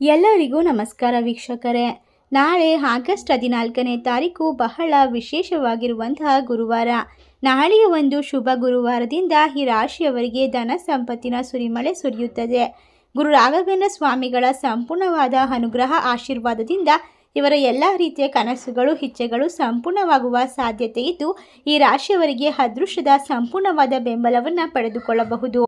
ಎಲ್ಲರಿಗೂ ನಮಸ್ಕಾರ ವೀಕ್ಷಕರೇ. ನಾಳೆ ಆಗಸ್ಟ್ ಹದಿನಾಲ್ಕನೇ ತಾರೀಕು ಬಹಳ ವಿಶೇಷವಾಗಿರುವಂತಹ ಗುರುವಾರ. ನಾಳೆಯ ಒಂದು ಶುಭ ಗುರುವಾರದಿಂದ ಈ ರಾಶಿಯವರಿಗೆ ಧನ ಸಂಪತ್ತಿನ ಸುರಿಮಳೆ ಸುರಿಯುತ್ತದೆ. ಗುರು ರಾಘವೇಂದ್ರ ಸ್ವಾಮಿಗಳ ಸಂಪೂರ್ಣವಾದ ಅನುಗ್ರಹ ಆಶೀರ್ವಾದದಿಂದ ಇವರ ಎಲ್ಲ ರೀತಿಯ ಕನಸುಗಳು, ಇಚ್ಛೆಗಳು ಸಂಪೂರ್ಣವಾಗುವ ಸಾಧ್ಯತೆ ಇದ್ದು, ಈ ರಾಶಿಯವರಿಗೆ ಅದೃಷ್ಟದ ಸಂಪೂರ್ಣವಾದ ಬೆಂಬಲವನ್ನು ಪಡೆದುಕೊಳ್ಳಬಹುದು.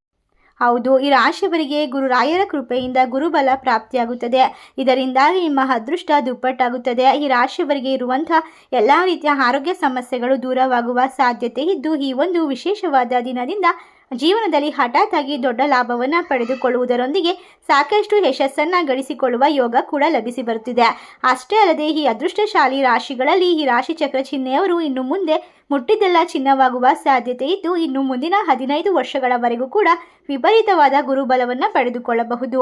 ಹೌದು, ಈ ರಾಶಿಯವರಿಗೆ ಗುರುರಾಯರ ಕೃಪೆಯಿಂದ ಗುರುಬಲ ಪ್ರಾಪ್ತಿಯಾಗುತ್ತದೆ. ಇದರಿಂದಾಗಿ ನಿಮ್ಮ ಅದೃಷ್ಟ ದುಪ್ಪಟ್ಟಾಗುತ್ತದೆ. ಈ ರಾಶಿಯವರಿಗೆ ಇರುವಂತಹ ಎಲ್ಲ ರೀತಿಯ ಆರೋಗ್ಯ ಸಮಸ್ಯೆಗಳು ದೂರವಾಗುವ ಸಾಧ್ಯತೆ ಇದ್ದು, ಈ ಒಂದು ವಿಶೇಷವಾದ ದಿನದಿಂದ ಜೀವನದಲ್ಲಿ ಹಠಾತ್ ಆಗಿ ದೊಡ್ಡ ಲಾಭವನ್ನು ಪಡೆದುಕೊಳ್ಳುವುದರೊಂದಿಗೆ ಸಾಕಷ್ಟು ಯಶಸ್ಸನ್ನು ಗಳಿಸಿಕೊಳ್ಳುವ ಯೋಗ ಕೂಡ ಲಭಿಸಿ ಬರುತ್ತಿದೆ. ಅಷ್ಟೇ ಅಲ್ಲದೆ ಈ ಅದೃಷ್ಟಶಾಲಿ ರಾಶಿಗಳಲ್ಲಿ ಈ ರಾಶಿ ಚಕ್ರ ಚಿಹ್ನೆಯವರು ಇನ್ನು ಮುಂದೆ ಮುಟ್ಟಿದ್ದೆಲ್ಲ ಚಿನ್ನವಾಗುವ ಸಾಧ್ಯತೆ ಇದ್ದು ಇನ್ನು ಮುಂದಿನ ಹದಿನೈದು ವರ್ಷಗಳವರೆಗೂ ಕೂಡ ವಿಪರೀತವಾದ ಗುರುಬಲವನ್ನು ಪಡೆದುಕೊಳ್ಳಬಹುದು.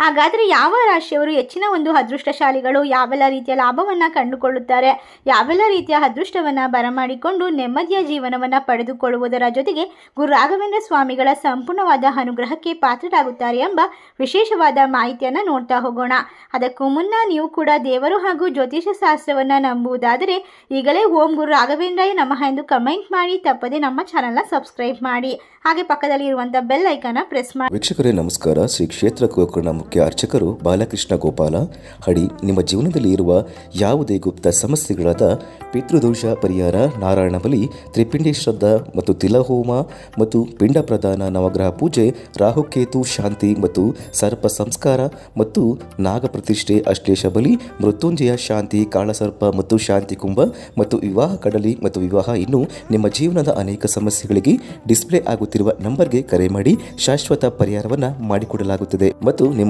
ಹಾಗಾದರೆ ಯಾವ ರಾಶಿಯವರು ಹೆಚ್ಚಿನ ಒಂದು ಅದೃಷ್ಟಶಾಲಿಗಳು ಯಾವೆಲ್ಲ ರೀತಿಯ ಲಾಭವನ್ನು ಕಂಡುಕೊಳ್ಳುತ್ತಾರೆ, ಯಾವೆಲ್ಲ ರೀತಿಯ ಅದೃಷ್ಟವನ್ನು ಬರಮಾಡಿಕೊಂಡು ನೆಮ್ಮದಿಯ ಜೀವನವನ್ನು ಪಡೆದುಕೊಳ್ಳುವುದರ ಜೊತೆಗೆ ಗುರು ರಾಘವೇಂದ್ರ ಸ್ವಾಮಿಗಳ ಸಂಪೂರ್ಣವಾದ ಅನುಗ್ರಹಕ್ಕೆ ಪಾತ್ರರಾಗುತ್ತಾರೆ ಎಂಬ ವಿಶೇಷವಾದ ಮಾಹಿತಿಯನ್ನು ನೋಡ್ತಾ ಹೋಗೋಣ. ಅದಕ್ಕೂ ಮುನ್ನ ನೀವು ಕೂಡ ದೇವರು ಹಾಗೂ ಜ್ಯೋತಿಷ ಶಾಸ್ತ್ರವನ್ನು ನಂಬುವುದಾದರೆ ಈಗಲೇ ಓಂ ಗುರು ರಾಘವೇಂದ್ರಾಯ ನಮಃ ಎಂದು ಕಮೆಂಟ್ ಮಾಡಿ, ತಪ್ಪದೆ ನಮ್ಮ ಚಾನಲ್ನ ಸಬ್ಸ್ಕ್ರೈಬ್ ಮಾಡಿ. ಹಾಗೆ ಪಕ್ಕದಲ್ಲಿ ಇರುವಂಥ ಬೆಲ್ ಐಕನ್ನ ಪ್ರೆಸ್ ಮಾಡಿ. ವೀಕ್ಷಕರೇ, ನಮಸ್ಕಾರ. ಶ್ರೀ ಕ್ಷೇತ್ರ ಗೋಕರ್ಣ ಮುಖ್ಯ ಅರ್ಚಕರು ಬಾಲಕೃಷ್ಣ ಗೋಪಾಲ, ಹಡಿ, ನಿಮ್ಮ ಜೀವನದಲ್ಲಿ ಇರುವ ಯಾವುದೇ ಗುಪ್ತ ಸಮಸ್ಯೆಗಳಾದ ಪಿತೃದೋಷ ಪರಿಹಾರ, ನಾರಾಯಣ ಬಲಿ, ತ್ರಿಪಿಂಡಿ ಶ್ರದ್ಧಾ ಮತ್ತು ತಿಲಹೋಮ ಮತ್ತು ಪಿಂಡ ಪ್ರದಾನ ನವಗ್ರಹ ಪೂಜೆ, ರಾಹುಕೇತು ಶಾಂತಿ ಮತ್ತು ಸರ್ಪ ಸಂಸ್ಕಾರ ಮತ್ತು ನಾಗ ಪ್ರತಿಷ್ಠೆ ಅಶ್ಲೇಷ ಬಲಿ, ಮೃತ್ಯುಂಜಯ ಶಾಂತಿ, ಕಾಳಸರ್ಪ ಮತ್ತು ಶಾಂತಿ ಕುಂಭ ಮತ್ತು ವಿವಾಹ ಕಡಲಿ ಮತ್ತು ವಿವಾಹ ಇನ್ನು ನಿಮ್ಮ ಜೀವನದ ಅನೇಕ ಸಮಸ್ಯೆಗಳಿಗೆ ಡಿಸ್ಪ್ಲೇ ಆಗುತ್ತಿರುವ ನಂಬರ್ಗೆ ಕರೆ ಮಾಡಿ ಶಾಶ್ವತ ಪರಿಹಾರವನ್ನು ಮಾಡಿಕೊಡಲಾಗುತ್ತದೆ. ಮತ್ತು ನಿಮ್ಮ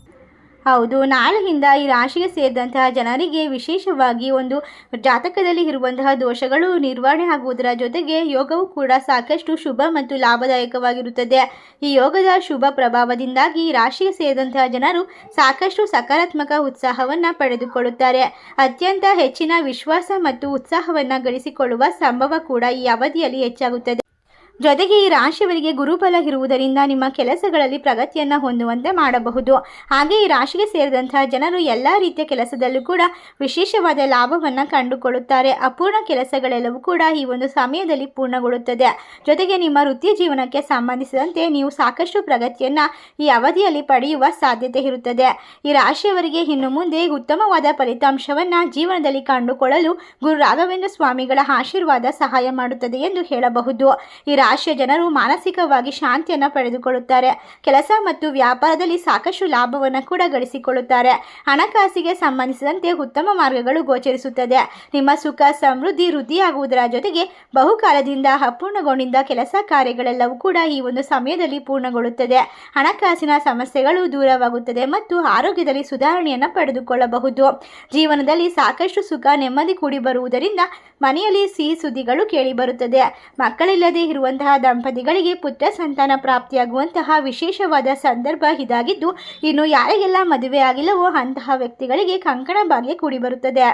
ಹೌದು ನಾಳೆಯಿಂದ ಈ ರಾಶಿಗೆ ಸೇರಿದಂತಹ ಜನರಿಗೆ ವಿಶೇಷವಾಗಿ ಒಂದು ಜಾತಕದಲ್ಲಿ ಇರುವಂತಹ ದೋಷಗಳು ನಿರ್ವಹಣೆ ಆಗುವುದರ ಜೊತೆಗೆ ಯೋಗವು ಕೂಡ ಸಾಕಷ್ಟು ಶುಭ ಮತ್ತು ಲಾಭದಾಯಕವಾಗಿರುತ್ತದೆ. ಈ ಯೋಗದ ಶುಭ ಪ್ರಭಾವದಿಂದಾಗಿ ರಾಶಿಗೆ ಸೇರಿದಂತಹ ಜನರು ಸಾಕಷ್ಟು ಸಕಾರಾತ್ಮಕ ಉತ್ಸಾಹವನ್ನು ಪಡೆದುಕೊಳ್ಳುತ್ತಾರೆ. ಅತ್ಯಂತ ಹೆಚ್ಚಿನ ವಿಶ್ವಾಸ ಮತ್ತು ಉತ್ಸಾಹವನ್ನು ಗಳಿಸಿಕೊಳ್ಳುವ ಸಂಭವ ಕೂಡ ಈ ಅವಧಿಯಲ್ಲಿ ಹೆಚ್ಚಾಗುತ್ತದೆ. ಜೊತೆಗೆ ಈ ರಾಶಿಯವರಿಗೆ ಗುರುಬಲ ಇರುವುದರಿಂದ ನಿಮ್ಮ ಕೆಲಸಗಳಲ್ಲಿ ಪ್ರಗತಿಯನ್ನು ಹೊಂದುವಂತೆ ಮಾಡಬಹುದು. ಹಾಗೆ ಈ ರಾಶಿಗೆ ಸೇರಿದಂತಹ ಜನರು ಎಲ್ಲ ರೀತಿಯ ಕೆಲಸದಲ್ಲೂ ಕೂಡ ವಿಶೇಷವಾದ ಲಾಭವನ್ನು ಕಂಡುಕೊಳ್ಳುತ್ತಾರೆ. ಅಪೂರ್ಣ ಕೆಲಸಗಳೆಲ್ಲವೂ ಕೂಡ ಈ ಒಂದು ಸಮಯದಲ್ಲಿ ಪೂರ್ಣಗೊಳ್ಳುತ್ತದೆ. ಜೊತೆಗೆ ನಿಮ್ಮ ವೃತ್ತಿ ಜೀವನಕ್ಕೆ ಸಂಬಂಧಿಸಿದಂತೆ ನೀವು ಸಾಕಷ್ಟು ಪ್ರಗತಿಯನ್ನು ಈ ಅವಧಿಯಲ್ಲಿ ಪಡೆಯುವ ಸಾಧ್ಯತೆ ಇರುತ್ತದೆ. ಈ ರಾಶಿಯವರಿಗೆ ಇನ್ನು ಮುಂದೆ ಉತ್ತಮವಾದ ಫಲಿತಾಂಶವನ್ನು ಜೀವನದಲ್ಲಿ ಕಂಡುಕೊಳ್ಳಲು ಗುರು ರಾಘವೇಂದ್ರ ಸ್ವಾಮಿಗಳ ಆಶೀರ್ವಾದ ಸಹಾಯ ಮಾಡುತ್ತದೆ ಎಂದು ಹೇಳಬಹುದು. ಈ ರಾಶಿಯ ಜನರು ಮಾನಸಿಕವಾಗಿ ಶಾಂತಿಯನ್ನು ಪಡೆದುಕೊಳ್ಳುತ್ತಾರೆ. ಕೆಲಸ ಮತ್ತು ವ್ಯಾಪಾರದಲ್ಲಿ ಸಾಕಷ್ಟು ಲಾಭವನ್ನು ಕೂಡ ಗಳಿಸಿಕೊಳ್ಳುತ್ತಾರೆ. ಹಣಕಾಸಿಗೆ ಸಂಬಂಧಿಸಿದಂತೆ ಉತ್ತಮ ಮಾರ್ಗಗಳು ಗೋಚರಿಸುತ್ತದೆ. ನಿಮ್ಮ ಸುಖ, ಸಮೃದ್ಧಿ, ವೃದ್ಧಿಯಾಗುವುದರ ಜೊತೆಗೆ ಬಹುಕಾಲದಿಂದ ಅಪೂರ್ಣಗೊಂಡಿದ್ದ ಕೆಲಸ ಕಾರ್ಯಗಳೆಲ್ಲವೂ ಕೂಡ ಈ ಒಂದು ಸಮಯದಲ್ಲಿ ಪೂರ್ಣಗೊಳ್ಳುತ್ತದೆ. ಹಣಕಾಸಿನ ಸಮಸ್ಯೆಗಳು ದೂರವಾಗುತ್ತದೆ ಮತ್ತು ಆರೋಗ್ಯದಲ್ಲಿ ಸುಧಾರಣೆಯನ್ನು ಪಡೆದುಕೊಳ್ಳಬಹುದು. ಜೀವನದಲ್ಲಿ ಸಾಕಷ್ಟು ಸುಖ, ನೆಮ್ಮದಿ ಕೂಡಿ ಬರುವುದರಿಂದ ಮನೆಯಲ್ಲಿ ಸಿಹಿ ಸುದ್ದಿಗಳು ಕೇಳಿಬರುತ್ತದೆ ಮಕ್ಕಳಿಲ್ಲದೆ ಇರುವಂತಹ ದಂಪತಿಗಳಿಗೆ ಪುತ್ರ ಸಂತಾನ ಪ್ರಾಪ್ತಿಯಾಗುವಂತಹ ವಿಶೇಷವಾದ ಸಂದರ್ಭ ಇದಾಗಿದ್ದು, ಇನ್ನು ಯಾರಿಗೆಲ್ಲ ಮದುವೆ ಆಗಿಲ್ಲವೋ ಅಂತಹ ವ್ಯಕ್ತಿಗಳಿಗೆ ಕಂಕಣ ಭಾಗ್ಯ ಕೂಡಿ ಬರುತ್ತದೆ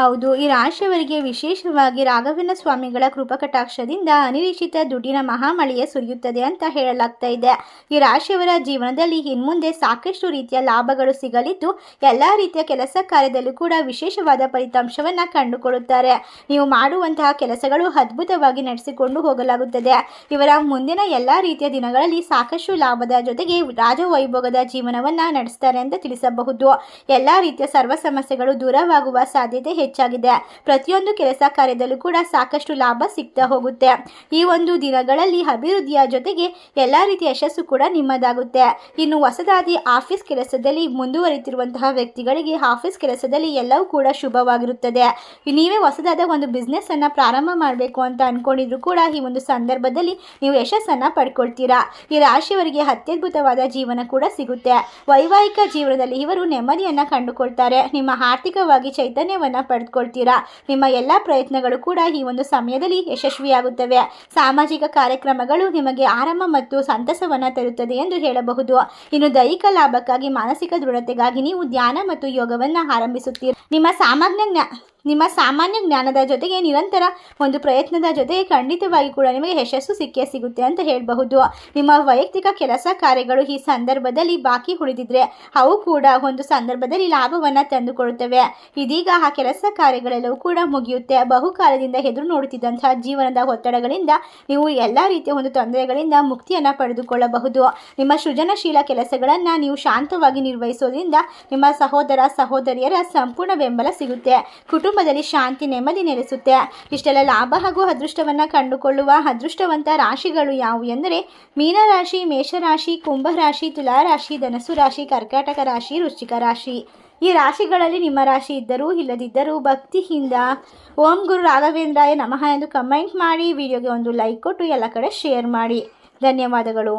ಹೌದು, ಈ ರಾಶಿಯವರಿಗೆ ವಿಶೇಷವಾಗಿ ರಾಘವೇಂದ್ರ ಸ್ವಾಮಿಗಳ ಕೃಪಕಟಾಕ್ಷದಿಂದ ಅನಿರೀಕ್ಷಿತ ದುಡ್ಡಿನ ಮಹಾಮಳೆಯೇ ಸುರಿಯುತ್ತದೆ ಅಂತ ಹೇಳಲಾಗ್ತಾ ಇದೆ. ಈ ರಾಶಿಯವರ ಜೀವನದಲ್ಲಿ ಇನ್ಮುಂದೆ ಸಾಕಷ್ಟು ರೀತಿಯ ಲಾಭಗಳು ಸಿಗಲಿದ್ದು, ಎಲ್ಲ ರೀತಿಯ ಕೆಲಸ ಕಾರ್ಯದಲ್ಲೂ ಕೂಡ ವಿಶೇಷವಾದ ಫಲಿತಾಂಶವನ್ನು ಕಂಡುಕೊಳ್ಳುತ್ತಾರೆ. ನೀವು ಮಾಡುವಂತಹ ಕೆಲಸಗಳು ಅದ್ಭುತವಾಗಿ ನಡೆಸಿಕೊಂಡು ಹೋಗಲಾಗುತ್ತದೆ. ಇವರ ಮುಂದಿನ ಎಲ್ಲ ರೀತಿಯ ದಿನಗಳಲ್ಲಿ ಸಾಕಷ್ಟು ಲಾಭದ ಜೊತೆಗೆ ರಾಜವೈಭೋಗದ ಜೀವನವನ್ನ ನಡೆಸ್ತಾರೆ ಅಂತ ತಿಳಿಸಬಹುದು. ಎಲ್ಲ ರೀತಿಯ ಸರ್ವ ಸಮಸ್ಯೆಗಳು ದೂರವಾಗುವ ಸಾಧ್ಯತೆ ಹೆಚ್ಚಾಗಿದೆ. ಪ್ರತಿಯೊಂದು ಕೆಲಸ ಕಾರ್ಯದಲ್ಲೂ ಕೂಡ ಸಾಕಷ್ಟು ಲಾಭ ಸಿಗ್ತಾ ಹೋಗುತ್ತೆ. ಈ ಒಂದು ದಿನಗಳಲ್ಲಿ ಅಭಿವೃದ್ಧಿಯ ಜೊತೆಗೆ ಎಲ್ಲ ರೀತಿಯ ಯಶಸ್ಸು ಕೂಡ ನಿಮ್ಮದಾಗುತ್ತೆ. ಇನ್ನು ಹೊಸದಾಗಿ ಆಫೀಸ್ ಕೆಲಸದಲ್ಲಿ ಮುಂದುವರಿತಿರುವಂತಹ ವ್ಯಕ್ತಿಗಳಿಗೆ ಆಫೀಸ್ ಕೆಲಸದಲ್ಲಿ ಎಲ್ಲವೂ ಕೂಡ ಶುಭವಾಗಿರುತ್ತದೆ. ನೀವೇ ಹೊಸದಾದ ಒಂದು ಬಿಸ್ನೆಸ್ ಅನ್ನ ಪ್ರಾರಂಭ ಮಾಡಬೇಕು ಅಂತ ಅನ್ಕೊಂಡಿದ್ರು ಕೂಡ ಈ ಒಂದು ಸಂದರ್ಭ ಸಂದರ್ಭದಲ್ಲಿ ನೀವು ಯಶಸ್ಸನ್ನು ಪಡ್ಕೊಳ್ತೀರಾ? ಈ ರಾಶಿಯವರಿಗೆ ಅತ್ಯದ್ಭುತವಾದ ಜೀವನ ಕೂಡ ಸಿಗುತ್ತೆ. ವೈವಾಹಿಕ ಜೀವನದಲ್ಲಿ ಇವರು ನೆಮ್ಮದಿಯನ್ನು ಕಂಡುಕೊಳ್ತಾರೆ. ನಿಮ್ಮ ಆರ್ಥಿಕವಾಗಿ ಚೈತನ್ಯವನ್ನು ಪಡೆದುಕೊಳ್ತೀರಾ ನಿಮ್ಮ ಎಲ್ಲ ಪ್ರಯತ್ನಗಳು ಕೂಡ ಈ ಒಂದು ಸಮಯದಲ್ಲಿ ಯಶಸ್ವಿಯಾಗುತ್ತವೆ. ಸಾಮಾಜಿಕ ಕಾರ್ಯಕ್ರಮಗಳು ನಿಮಗೆ ಆರಾಮ ಮತ್ತು ಸಂತಸವನ್ನು ತರುತ್ತದೆ ಎಂದು ಹೇಳಬಹುದು. ಇನ್ನು ದೈಹಿಕ ಲಾಭಕ್ಕಾಗಿ, ಮಾನಸಿಕ ದೃಢತೆಗಾಗಿ ನೀವು ಧ್ಯಾನ ಮತ್ತು ಯೋಗವನ್ನು ಆರಂಭಿಸುತ್ತೀರಿ. ನಿಮ್ಮ ಸಾಮಾನ್ಯ ನಿಮ್ಮ ಸಾಮಾನ್ಯ ಜ್ಞಾನದ ಜೊತೆಗೆ ನಿರಂತರ ಒಂದು ಪ್ರಯತ್ನದ ಜೊತೆಗೆ ಖಂಡಿತವಾಗಿ ಕೂಡ ನಿಮಗೆ ಯಶಸ್ಸು ಸಿಕ್ಕೇ ಸಿಗುತ್ತೆ ಅಂತ ಹೇಳಬಹುದು. ನಿಮ್ಮ ವೈಯಕ್ತಿಕ ಕೆಲಸ ಕಾರ್ಯಗಳು ಈ ಸಂದರ್ಭದಲ್ಲಿ ಬಾಕಿ ಉಳಿದಿದ್ರೆ ಅವು ಕೂಡ ಒಂದು ಸಂದರ್ಭದಲ್ಲಿ ಲಾಭವನ್ನು ತಂದುಕೊಡುತ್ತವೆ. ಇದೀಗ ಆ ಕೆಲಸ ಕಾರ್ಯಗಳೆಲ್ಲವೂ ಕೂಡ ಮುಗಿಯುತ್ತೆ. ಬಹುಕಾಲದಿಂದ ಎದುರು ನೋಡುತ್ತಿದ್ದಂತಹ ಜೀವನದ ಒತ್ತಡಗಳಿಂದ ನೀವು ಎಲ್ಲ ರೀತಿಯ ಒಂದು ತೊಂದರೆಗಳಿಂದ ಮುಕ್ತಿಯನ್ನು ಪಡೆದುಕೊಳ್ಳಬಹುದು. ನಿಮ್ಮ ಸೃಜನಶೀಲ ಕೆಲಸಗಳನ್ನು ನೀವು ಶಾಂತವಾಗಿ ನಿರ್ವಹಿಸೋದ್ರಿಂದ ನಿಮ್ಮ ಸಹೋದರ, ಸಹೋದರಿಯರ ಸಂಪೂರ್ಣ ಬೆಂಬಲ ಸಿಗುತ್ತೆ. ಕುಟುಂಬದಲ್ಲಿ ಶಾಂತಿ ನೆಮ್ಮದಿ ನೆಲೆಸುತ್ತೆ. ಇಷ್ಟೆಲ್ಲ ಲಾಭ ಹಾಗೂ ಅದೃಷ್ಟವನ್ನು ಕಂಡುಕೊಳ್ಳುವ ಅದೃಷ್ಟವಂತ ರಾಶಿಗಳು ಯಾವುವು ಎಂದರೆ ಮೀನರಾಶಿ, ಮೇಷರಾಶಿ, ಕುಂಭರಾಶಿ, ತುಲಾರಾಶಿ ಧನಸು ರಾಶಿ, ಕರ್ಕಾಟಕ ರಾಶಿ, ವೃಶ್ಚಿಕ ರಾಶಿ. ಈ ರಾಶಿಗಳಲ್ಲಿ ನಿಮ್ಮ ರಾಶಿ ಇದ್ದರೂ ಇಲ್ಲದಿದ್ದರೂ ಭಕ್ತಿಯಿಂದ ಓಂ ಗುರು ರಾಘವೇಂದ್ರಾಯ ನಮಃ ಎಂದು ಕಮೆಂಟ್ ಮಾಡಿ, ವಿಡಿಯೋಗೆ ಒಂದು ಲೈಕ್ ಕೊಟ್ಟು ಎಲ್ಲ ಕಡೆ ಶೇರ್ ಮಾಡಿ. ಧನ್ಯವಾದಗಳು.